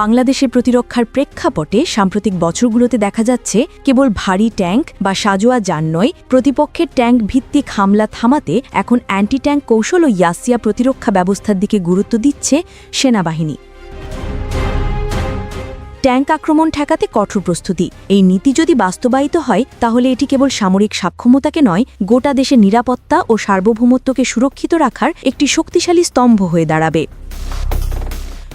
বাংলাদেশের প্রতিরক্ষার প্রেক্ষাপটে সাম্প্রতিক বছরগুলোতে দেখা যাচ্ছে কেবল ভারী ট্যাঙ্ক বা সাজোয়া যান নয়, প্রতিপক্ষের ট্যাঙ্ক ভিত্তিক হামলা থামাতে এখন অ্যান্টি ট্যাঙ্ক কৌশল ও ইয়াসিয়া প্রতিরক্ষা ব্যবস্থার দিকে গুরুত্ব দিচ্ছে সেনাবাহিনী। ট্যাঙ্ক আক্রমণ ঠেকাতে কঠোর প্রস্তুতি। এই নীতি যদি বাস্তবায়িত হয়, তাহলে এটি কেবল সামরিক সাক্ষমতাকে নয়, গোটা দেশের নিরাপত্তা ও সার্বভৌমত্বকে সুরক্ষিত রাখার একটি শক্তিশালী স্তম্ভ হয়ে দাঁড়াবে।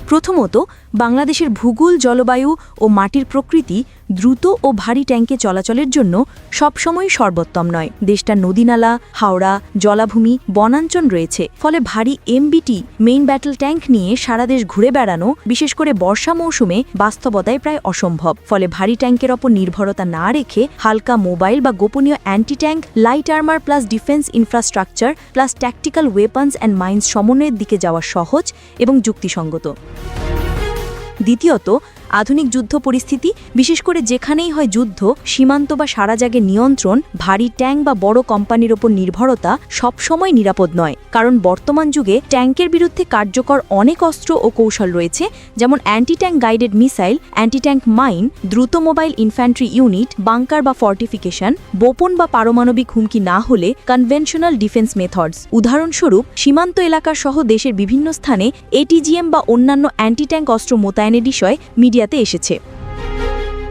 প্রথমত বাংলাদেশের ভূগোল, জলবায়ু ও মাটির প্রকৃতি দ্রুত ও ভারী ট্যাঙ্কে চলাচলের জন্য সবসময় সর্বোত্তম নয়। দেশটা নদীনালা, হাওড়া, জলাভূমি, বনাঞ্চল রয়েছে। ফলে ভারী এমবিটি মেইন ব্যাটল ট্যাঙ্ক নিয়ে সারা দেশ ঘুরে বেড়ানো, বিশেষ করে বর্ষা মৌসুমে বাস্তবতায় প্রায় অসম্ভব। ফলে ভারী ট্যাঙ্কের ওপর নির্ভরতা না রেখে হালকা মোবাইল বা গোপনীয় anti tank light armour plus defence infrastructure plus tactical weapons and mines সমন্বয়ের দিকে যাওয়া সহজ এবং যুক্তিসঙ্গত। দ্বিতীয়ত আধুনিক যুদ্ধ পরিস্থিতি, বিশেষ করে যেখানেই হয় যুদ্ধ, সীমান্ত বা সারা জাগে নিয়ন্ত্রণ, ভারী ট্যাঙ্ক বা বড় কোম্পানির ওপর নির্ভরতা সবসময় নিরাপদ নয়। কারণ বর্তমান যুগে ট্যাঙ্কের বিরুদ্ধে কার্যকর অনেক অস্ত্র ও কৌশল রয়েছে, যেমন anti tank guided missile anti tank mine, দ্রুত মোবাইল ইনফ্যান্ট্রি ইউনিট, বাংকার বা ফর্টিফিকেশন, বোপন বা পারমাণবিক হুমকি না হলে কনভেনশনাল ডিফেন্স মেথডস। উদাহরণস্বরূপ, সীমান্ত এলাকা সহ দেশের বিভিন্ন স্থানে এটিজিএম বা অন্যান্য অ্যান্টি ট্যাঙ্ক অস্ত্র মোতায়েনের বিষয় মিডিয়াতে এসেছে।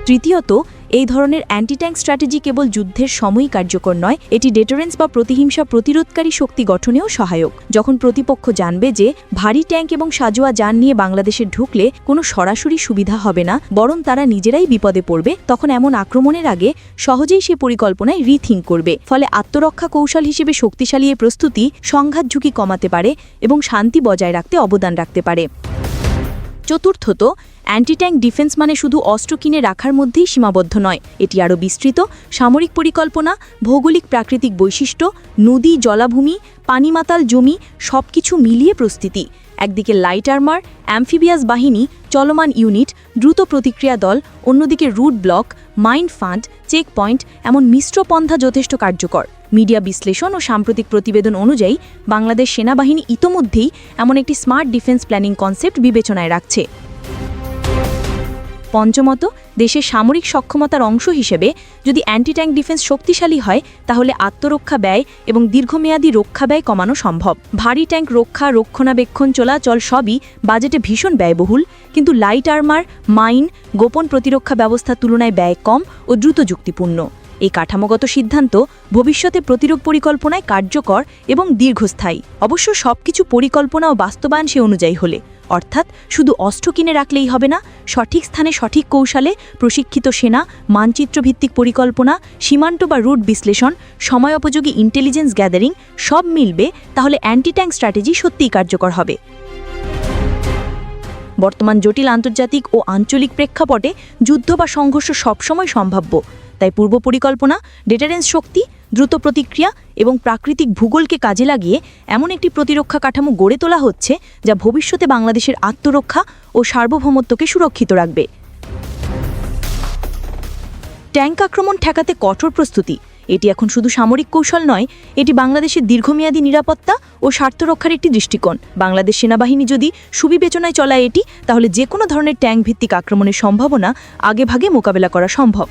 তৃতীয়ত, এই ধরনের অ্যান্টি ট্যাঙ্ক স্ট্র্যাটেজি কেবল যুদ্ধের সময়ই কার্যকর নয়, এটি ডেটারেন্স বা প্রতিহিংসা প্রতিরোধকারী শক্তি গঠনেও সহায়ক। যখন প্রতিপক্ষ জানবে যে ভারী ট্যাঙ্ক এবং সাজোয়া যান নিয়ে বাংলাদেশে ঢুকলে কোনো সরাসরি সুবিধা হবে না, বরং তারা নিজেরাই বিপদে পড়বে, তখন এমন আক্রমণের আগে সহজেই সে পরিকল্পনায় রিথিঙ্ক করবে। ফলে আত্মরক্ষা কৌশল হিসেবে শক্তিশালী এ প্রস্তুতি সংঘাত ঝুঁকি কমাতে পারে এবং শান্তি বজায় রাখতে অবদান রাখতে পারে। চতুর্থত অ্যান্টি ট্যাঙ্ক ডিফেন্স মানে শুধু অস্ত্র কিনে রাখার মধ্যেই সীমাবদ্ধ নয়, এটি আরও বিস্তৃত, সামরিক পরিকল্পনা, ভৌগোলিক প্রাকৃতিক বৈশিষ্ট্য, নদী, জলাভূমি পানিমাতাল জমি সব কিছু মিলিয়ে প্রস্তুতি। একদিকে লাইট আর্মার অ্যামফিবিয়াস বাহিনী, চলমান ইউনিট দ্রুত প্রতিক্রিয়া দল, অন্যদিকে রুট ব্লক, মাইন্ড ফান্ড চেক পয়েন্ট এমন মিশ্র পন্থা যথেষ্ট কার্যকর। মিডিয়া বিশ্লেষণ ও সাম্প্রতিক প্রতিবেদন অনুযায়ী, বাংলাদেশ সেনাবাহিনী ইতোমধ্যেই এমন একটি স্মার্ট ডিফেন্স প্ল্যানিং কনসেপ্ট বিবেচনায় রাখছে। পঞ্চমত দেশের সামরিক সক্ষমতার অংশ হিসেবে যদি অ্যান্টি ট্যাঙ্ক ডিফেন্স শক্তিশালী হয়, তাহলে আত্মরক্ষা ব্যয় এবং দীর্ঘমেয়াদী রক্ষা ব্যয় কমানো সম্ভব। ভারী ট্যাঙ্ক রক্ষা, রক্ষণাবেক্ষণ, চলাচল সবই বাজেটে ভীষণ ব্যয়বহুল, কিন্তু লাইট আর্মার, মাইন, গোপন প্রতিরক্ষা ব্যবস্থার তুলনায় ব্যয় কম ও দ্রুত যুক্তিপূর্ণ। এই কাঠামোগত সিদ্ধান্ত ভবিষ্যতে প্রতিরোধ পরিকল্পনায় কার্যকর এবং দীর্ঘস্থায়ী। অবশ্য সবকিছু পরিকল্পনা ও বাস্তবায়ন সে অনুযায়ী হলে অর্থাৎ শুধু অস্ত্র কিনে রাখলেই হবে না, সঠিক স্থানে সঠিক কৌশলে প্রশিক্ষিত সেনা, মানচিত্রভিত্তিক পরিকল্পনা, সীমান্ত বা রুট বিশ্লেষণ, সময়োপযোগী ইন্টেলিজেন্স গ্যাদারিং সব মিলবে, তাহলে অ্যান্টি ট্যাঙ্ক স্ট্র্যাটেজি সত্যিই কার্যকর হবে। বর্তমান জটিল আন্তর্জাতিক ও আঞ্চলিক প্রেক্ষাপটে যুদ্ধ বা সংঘর্ষ সবসময় সম্ভাব্য। তাই পূর্ব পরিকল্পনা ডেটারেন্স শক্তি, দ্রুত প্রতিক্রিয়া এবং প্রাকৃতিক ভূগোলকে কাজে লাগিয়ে এমন একটি প্রতিরক্ষা কাঠামো গড়ে তোলা হচ্ছে যা ভবিষ্যতে বাংলাদেশের আত্মরক্ষা ও সার্বভৌমত্বকে সুরক্ষিত রাখবে। ট্যাঙ্ক আক্রমণ ঠেকাতে কঠোর প্রস্তুতি। এটি এখন শুধু সামরিক কৌশল নয়, এটি বাংলাদেশের দীর্ঘমেয়াদী নিরাপত্তা ও স্বার্থ রক্ষার একটি দৃষ্টিকোণ। বাংলাদেশ সেনাবাহিনী যদি সুবিবেচনায় চলায় এটি, তাহলে যে কোনো ধরনের ট্যাঙ্ক ভিত্তিক আক্রমণের সম্ভাবনা আগেভাগে মোকাবেলা করা সম্ভব।